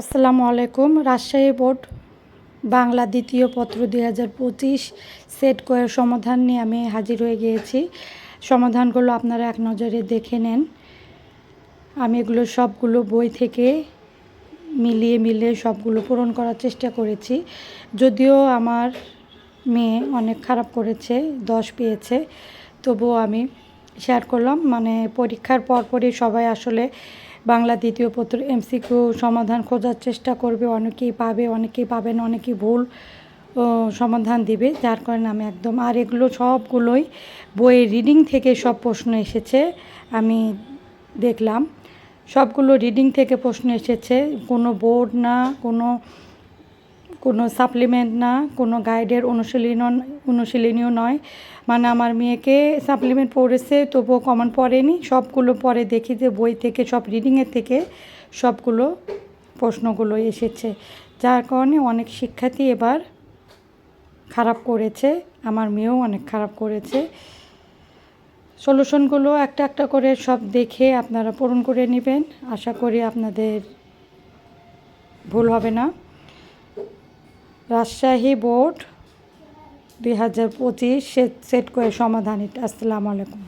আসসালামু আলাইকুম। রাজশাহী বোর্ড বাংলা দ্বিতীয় পত্র দুই হাজার পঁচিশ সেট কয়ের সমাধান নিয়ে আমি হাজির হয়ে গিয়েছি। সমাধানগুলো আপনারা এক নজরে দেখে নেন। আমি এগুলো সবগুলো বই থেকে মিলিয়ে মিলিয়ে সবগুলো পূরণ করার চেষ্টা করেছি। যদিও আমার মেয়ে অনেক খারাপ করেছে দশ পেয়েছে, তবুও আমি শেয়ার করলাম। মানে পরীক্ষার পরপরই সবাই আসলে বাংলা দ্বিতীয় পত্র এমসিকিউ সমাধান খোঁজার চেষ্টা করবে। অনেকেই পাবে, অনেকেই পাবেন অনেকেই ভুল সমাধান দিবে। যার কারণে আমি একদম, আর এগুলো সবগুলোই বইয়ের রিডিং থেকে সব প্রশ্ন এসেছে, আমি দেখলাম। সবগুলো রিডিং থেকে প্রশ্ন এসেছে, কোনো বোর্ড না, কোনো কোনো সাপ্লিমেন্ট না, কোনো গাইডের অনুশীলন, অনুশীলনীয় নয়। মানে আমার মেয়েকে সাপ্লিমেন্ট পড়েছে, তবুও কমন পড়েনি। সবগুলো পরে দেখি যে বই থেকে, সব রিডিংয়ের থেকে সবগুলো প্রশ্নগুলো এসেছে। যার কারণে অনেক শিক্ষার্থী এবার খারাপ করেছে, আমার মেয়েও অনেক খারাপ করেছে। সলিউশনগুলো একটা একটা করে সব দেখে আপনারা পূরণ করে নেবেন। আশা করি আপনাদের ভুল হবে না। রাজশাহী বোর্ড দুই হাজার পঁচিশ সেট করে সমাধান এটা। আসসালামু আলাইকুম।